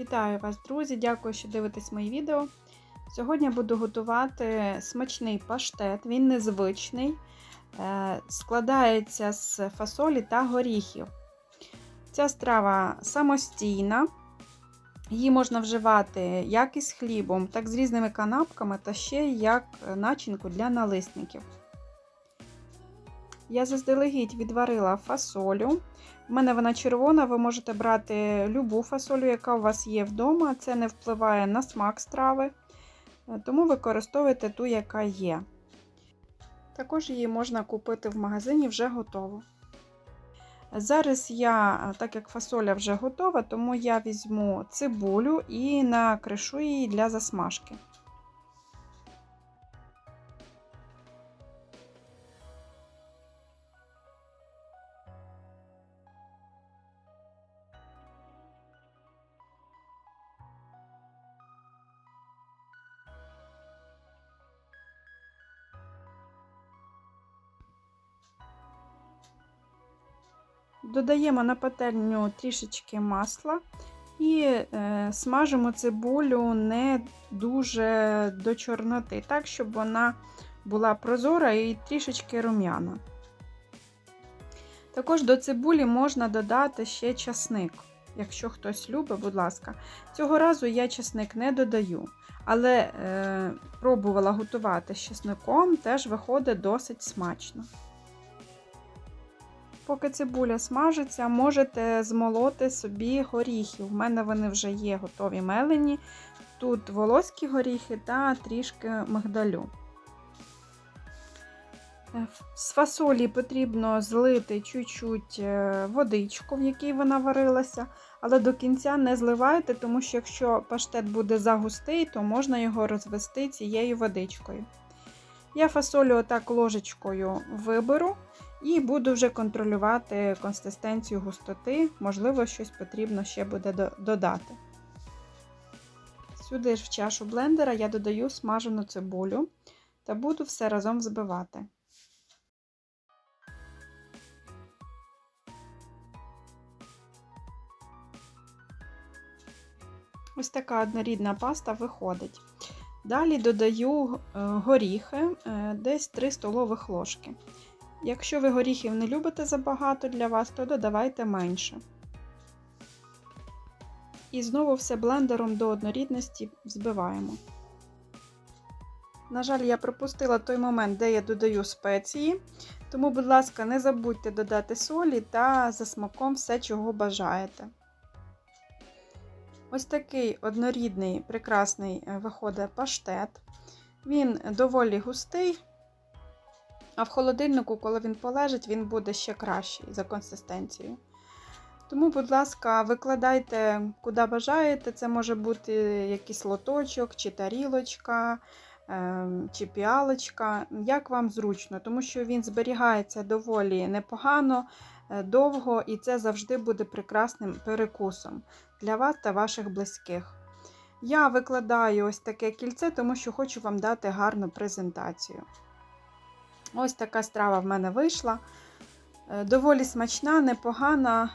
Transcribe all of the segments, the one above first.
Вітаю вас, друзі! Дякую, що дивитесь мої відео. Сьогодні я буду готувати смачний паштет, він незвичний, е, складається з фасолі та горіхів. Ця страва самостійна, її можна вживати як із хлібом, так з різними канапками та ще як начинку для налисників. Я заздалегідь відварила фасолю. У мене вона червона, ви можете брати любу фасолю, яка у вас є вдома. Це не впливає на смак страви, тому використовуйте ту, яка є. Також її можна купити в магазині вже готово. Зараз я, так як фасоля вже готова, тому я візьму цибулю і накришу її для засмажки. Додаємо на пательню трішечки масла і е, смажимо цибулю не дуже до чорноти, так, щоб вона була прозора і трішечки рум'яна. Також до цибулі можна додати ще часник. Якщо хтось любить, будь ласка. Цього разу я часник не додаю, але е, пробувала готувати з часником, теж виходить досить смачно. Поки цибуля смажиться, можете змолоти собі горіхи. У мене вони вже є готові мелені. Тут волоські горіхи та трішки мигдалю. З фасолі потрібно злити чуть-чуть водичку, в якій вона варилася, але до кінця не зливайте, тому що якщо паштет буде загустий, то можна його розвести цією водичкою. Я фасолю отак ложечкою виберу. І буду вже контролювати консистенцію густоти, можливо, щось потрібно ще буде додати. Сюди ж в чашу блендера я додаю смажену цибулю та буду все разом взбивати. Ось така однорідна паста виходить. Далі додаю горіхи десь 3 столових ложки. Якщо ви горіхів не любите забагато для вас, то додавайте менше. І знову все блендером до однорідності взбиваємо. На жаль, я пропустила той момент, де я додаю спеції, тому, будь ласка, не забудьте додати солі та за смаком все, чого бажаєте. Ось такий однорідний, прекрасний виходить паштет. Він доволі густий. А в холодильнику, коли він полежить, він буде ще кращий за консистенцією. Тому, будь ласка, викладайте куди бажаєте. Це може бути якийсь лоточок, чи тарілочка, ем, чи піалочка, як вам зручно, тому що він зберігається доволі непогано, е, довго, і це завжди буде прекрасним перекусом для вас та ваших близьких. Я викладаю ось таке кільце, тому що хочу вам дати гарну презентацію. Ось така страва в мене вийшла. Е, доволі смачна, непогана,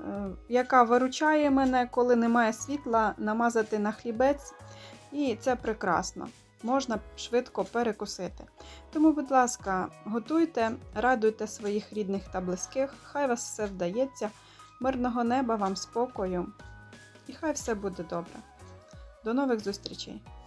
е, яка виручає мене, коли немає світла, намазати на хлібець. І це прекрасно. Можна швидко перекусити. Тому, будь ласка, готуйте, радуйте своїх рідних та близьких, хай вас все вдається, мирного неба, вам спокою, і хай все буде добре. До нових зустрічей!